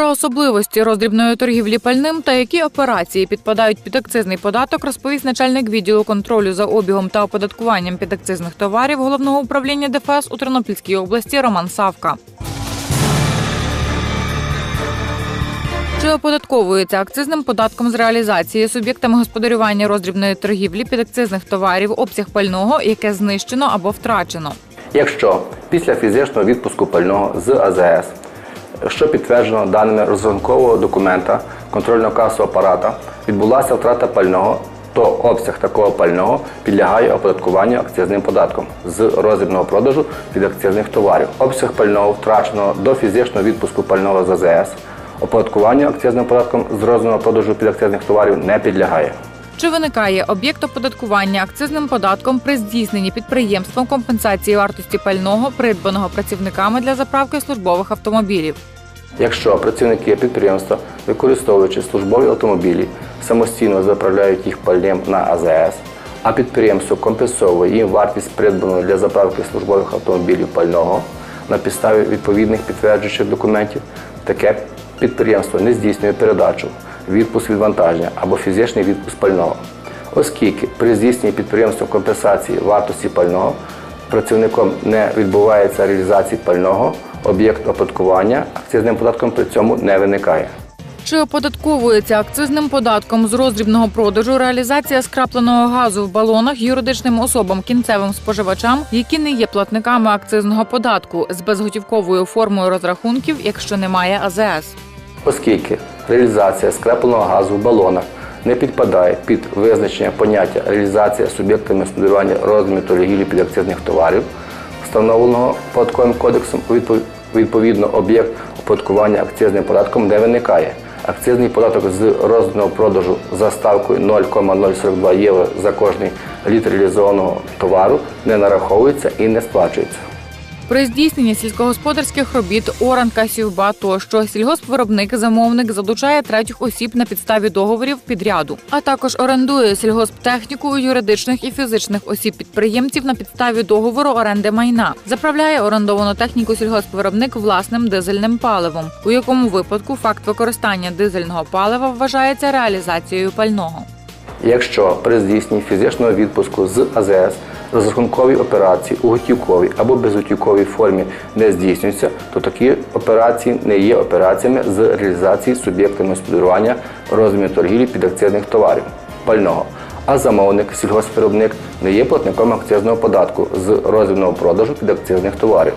Про особливості роздрібної торгівлі пальним та які операції підпадають під акцизний податок, розповість начальник відділу контролю за обігом та оподаткуванням підакцизних товарів головного управління ДФС у Тернопільській області Роман Савка. Чи оподатковується акцизним податком з реалізації суб'єктами господарювання роздрібної торгівлі підакцизних товарів обсяг пального, яке знищено або втрачено? Якщо після фізичного відпуску пального з АЗС, що підтверджено даними розрахункового документа контрольно-касового апарата, відбулася втрата пального, то обсяг такого пального підлягає оподаткуванню акцизним податком з роздрібного продажу підакцизних товарів. Обсяг пального втраченого до фізичного відпуску пального з АЗС, оподаткуванню акцизним податком з роздрібного продажу підакцизних товарів не підлягає. Чи виникає об'єкт оподаткування акцизним податком при здійсненні підприємством компенсації вартості пального, придбаного працівниками для заправки службових автомобілів? Якщо працівники підприємства, використовуючи службові автомобілі, самостійно заправляють їх пальним на АЗС, а підприємство компенсовує їм вартість придбаного для заправки службових автомобілів пального на підставі відповідних підтверджуючих документів, таке підприємство не здійснює передачу, відпуск відвантаження або фізичний відпуск пального. Оскільки при здійсненні підприємством компенсації вартості пального працівником не відбувається реалізації пального, об'єкт оподаткування акцизним податком при цьому не виникає. Чи оподатковується акцизним податком з роздрібного продажу реалізація скрапленого газу в балонах юридичним особам кінцевим споживачам, які не є платниками акцизного податку з безготівковою формою розрахунків, якщо немає АЗС? Оскільки реалізація скрапленого газу в балонах не підпадає під визначення поняття реалізація суб'єктами господарювання розміру торгівлі підакцизних товарів, встановленого податковим кодексом, відпов- відповідно об'єкт оподаткування акцизним податком не виникає. Акцизний податок з розданого продажу за ставкою 0,042 євро за кожний літр реалізованого товару не нараховується і не сплачується. При здійсненні сільськогосподарських робіт, оранка, сівба тощо сільгоспвиробник, замовник залучає третіх осіб на підставі договорів підряду, а також орендує сільгосптехніку у юридичних і фізичних осіб підприємців на підставі договору оренди майна, заправляє орендовану техніку сільгоспвиробник власним дизельним паливом, у якому випадку факт використання дизельного палива вважається реалізацією пального. Якщо при здійсненні фізичного відпуску з АЗС розрахункові операції у готівковій або безготівковій формі не здійснюються, то такі операції не є операціями з реалізації суб'єктами господарювання розміру торгівлі підакцизних товарів пального. А замовник, сільгоспвиробник не є платником акцизного податку з розмірного продажу підакцизних товарів.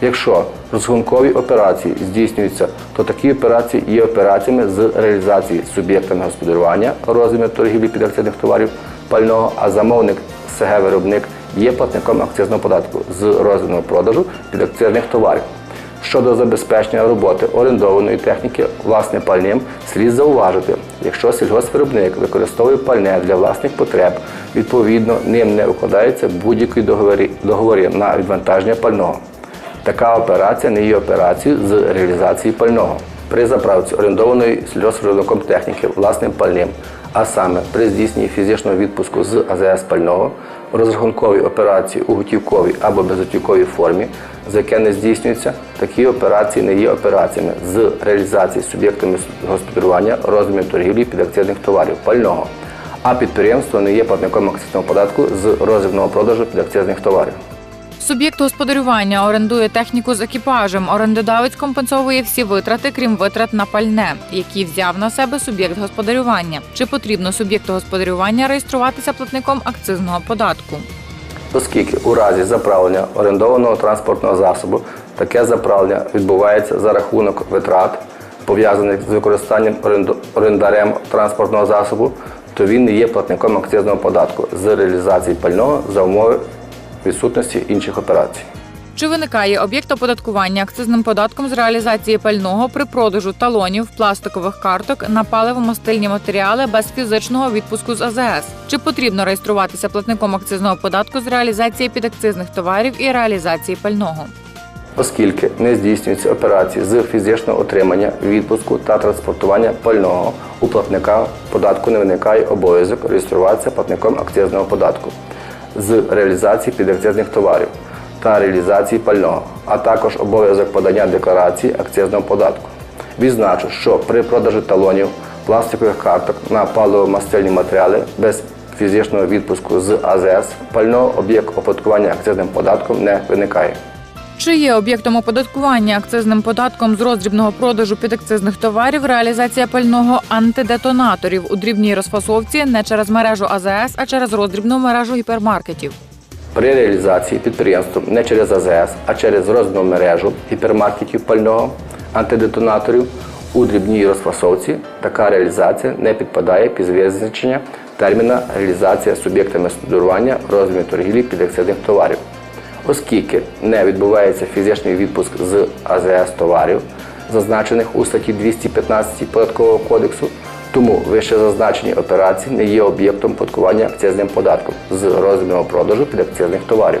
Якщо розрахункові операції здійснюються, то такі операції є операціями з реалізації суб'єктами господарювання розміру торгівлі підакцизних товарів пального, а замовник СГ виробник є платником акцизного податку з розмірного продажу підакцизних товарів. Щодо забезпечення роботи орендованої техніки власним пальним, слід зауважити, якщо сільгоспвиробник використовує пальне для власних потреб, відповідно ним не укладаються будь-які договори, договори на відвантаження пального. Така операція не є операцією з реалізації пального. При заправці орендованої сільгоспвиробником техніки власним пальним, а саме при здійсненні фізичного відпуску з АЗС пального, розрахункові операції у готівковій або безготівковій формі, за яке не здійснюється, такі операції не є операціями з реалізації суб'єктами господарювання розміру торгівлі підакцизних товарів пального, а підприємство не є платником акцизного податку з розрібного продажу підакцизних товарів. Суб'єкт господарювання орендує техніку з екіпажем. Орендодавець компенсовує всі витрати, крім витрат на пальне, які взяв на себе суб'єкт господарювання. Чи потрібно суб'єкту господарювання реєструватися платником акцизного податку? Оскільки у разі заправлення орендованого транспортного засобу таке заправлення відбувається за рахунок витрат, пов'язаних з використанням орендарем транспортного засобу, то він не є платником акцизного податку з реалізації пального за умови відсутності інших операцій. Чи виникає об'єкт оподаткування акцизним податком з реалізації пального при продажу талонів, пластикових карток на паливо-мастильні матеріали без фізичного відпуску з АЗС? Чи потрібно реєструватися платником акцизного податку з реалізації підакцизних товарів і реалізації пального? Оскільки не здійснюються операції з фізичного отримання, відпуску та транспортування пального, у платника податку не виникає обов'язок реєструватися платником акцизного податку з реалізації підакцизних товарів та реалізації пального, а також обов'язок подання декларації акцизного податку. Відзначу, що при продажі талонів пластикових карток на паливо-мастильні матеріали без фізичного відпуску з АЗС пального об'єкт оподаткування акцизним податком не виникає. Чи є об'єктом оподаткування акцизним податком з роздрібного продажу підакцизних товарів реалізація пального антидетонаторів у дрібній розфасовці не через мережу АЗС, а через роздрібну мережу гіпермаркетів? При реалізації підприємством не через АЗС, а через роздрібну мережу гіпермаркетів пального антидетонаторів у дрібній розфасовці така реалізація не підпадає під визначення терміна реалізація суб'єктами споживання в розмірі торгівлі підакцизних товарів. Оскільки не відбувається фізичний відпуск з АЗС товарів, зазначених у статті 215 Податкового кодексу, тому вище зазначені операції не є об'єктом податкування акцизним податком з розміру продажу підакцизних товарів.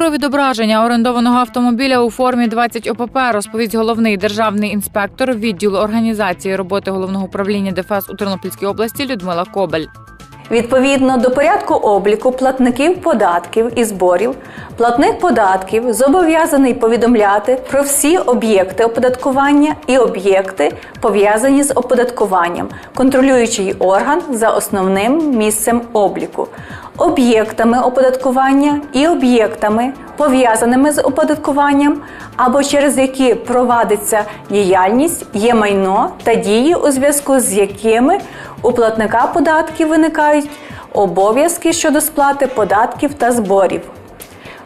Про відображення орендованого автомобіля у формі 20 ОПП розповість головний державний інспектор відділу організації роботи головного управління ДФС у Тернопільській області Людмила Кобель. Відповідно до порядку обліку платників податків і зборів, платник податків зобов'язаний повідомляти про всі об'єкти оподаткування і об'єкти, пов'язані з оподаткуванням, контролюючий орган за основним місцем обліку, об'єктами оподаткування і об'єктами, пов'язаними з оподаткуванням, або через які провадиться діяльність, є майно та дії, у зв'язку з якими у платника податків виникають обов'язки щодо сплати податків та зборів.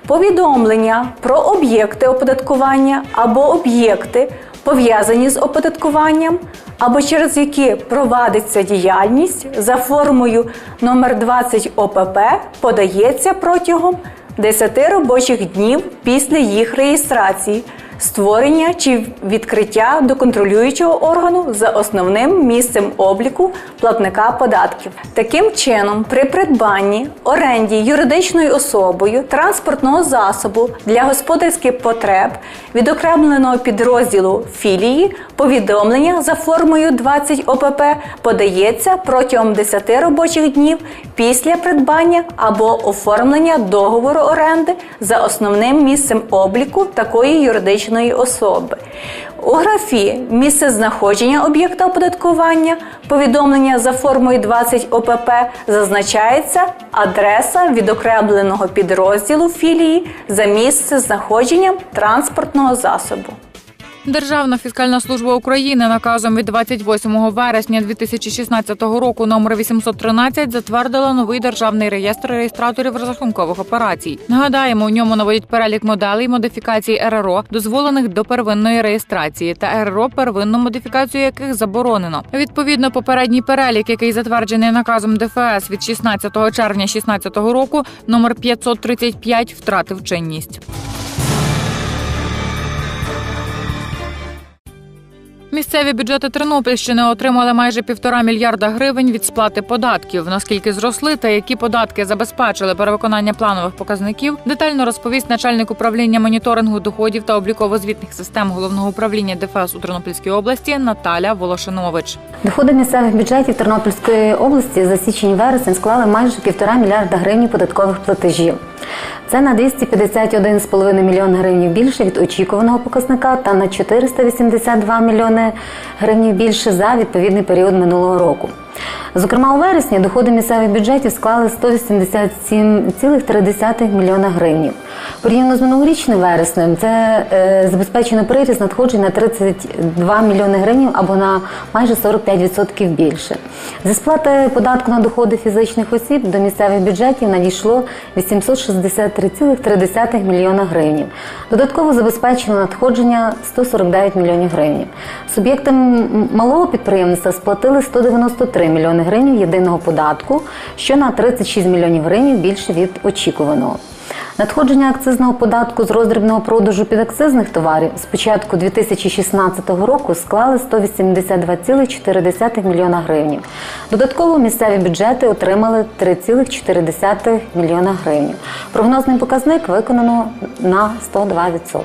Повідомлення про об'єкти оподаткування або об'єкти, пов'язані з оподаткуванням, або через які провадиться діяльність за формою номер 20 ОПП подається протягом 10 робочих днів після їх реєстрації, створення чи відкриття до контролюючого органу за основним місцем обліку платника податків. Таким чином, при придбанні оренді юридичною особою транспортного засобу для господарських потреб відокремленого підрозділу філії повідомлення за формою 20 ОПП подається протягом 10 робочих днів після придбання або оформлення договору оренди за основним місцем обліку такої юридичної особи. У графі місце знаходження об'єкта оподаткування повідомлення за формою 20 ОПП зазначається адреса відокремленого підрозділу філії за місце знаходження транспортного засобу. Державна фіскальна служба України наказом від 28 вересня 2016 року номер 813 затвердила новий державний реєстр реєстраторів розрахункових операцій. Нагадаємо, у ньому наводять перелік моделей модифікацій РРО, дозволених до первинної реєстрації, та РРО, первинну модифікацію яких заборонено. Відповідно, попередній перелік, який затверджений наказом ДФС від 16 червня 2016 року, номер 535 втратив чинність. Місцеві бюджети Тернопільщини отримали майже півтора мільярда гривень від сплати податків. Наскільки зросли та які податки забезпечили перевиконання планових показників, детально розповість начальник управління моніторингу доходів та обліково-звітних систем головного управління ДФС у Тернопільській області Наталя Волошинович. Доходи місцевих бюджетів Тернопільської області за січень-вересень склали майже півтора мільярда гривень податкових платежів. Це на 251,5 мільйон гривень більше від очікуваного показника та на 482 мільйони гривень більше за відповідний період минулого року. Зокрема, у вересні доходи місцевих бюджетів склали 187,3 мільйона гривень. Порівняно з минулорічним вереснем це е, забезпечено приріст надходжень на 32 мільйони гривень або на майже 45% більше. Зі сплати податку на доходи фізичних осіб до місцевих бюджетів надійшло 863,3 мільйона гривень. Додатково забезпечено надходження 149 мільйонів гривень. Суб'єктам малого підприємництва сплатили 193 мільйони гривень єдиного податку, що на 36 мільйонів гривень більше від очікуваного. Надходження акцизного податку з роздрібного продажу підакцизних товарів з початку 2016 року склали 182,4 мільйона гривень. Додатково місцеві бюджети отримали 3,4 мільйона гривень. Прогнозний показник виконано на 102%.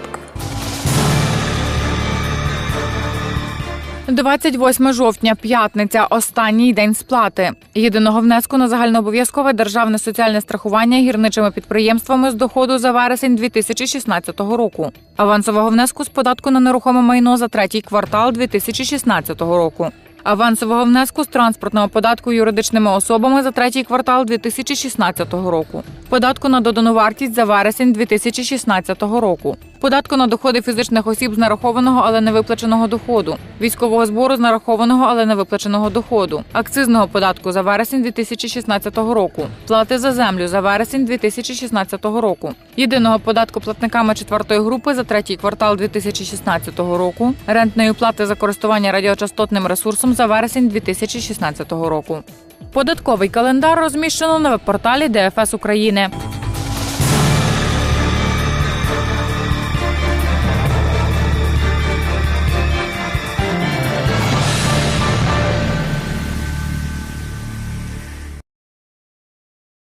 28 жовтня, п'ятниця, останній день сплати. Єдиного внеску на загальнообов'язкове державне соціальне страхування гірничими підприємствами з доходу за вересень 2016 року, авансового внеску з податку на нерухоме майно за третій квартал 2016 року. Авансового внеску з транспортного податку юридичними особами за третій квартал 2016 року, податку на додану вартість за вересень 2016 року, податку на доходи фізичних осіб з нарахованого, але не виплаченого доходу, військового збору з нарахованого, але не виплаченого доходу, акцизного податку за вересень 2016 року, плати за землю за вересень 2016 року, єдиного податку платниками четвертої групи за третій квартал 2016 року, рентної плати за користування радіочастотним ресурсом за вересень 2016 року. Податковий календар розміщено на веб-порталі ДФС України.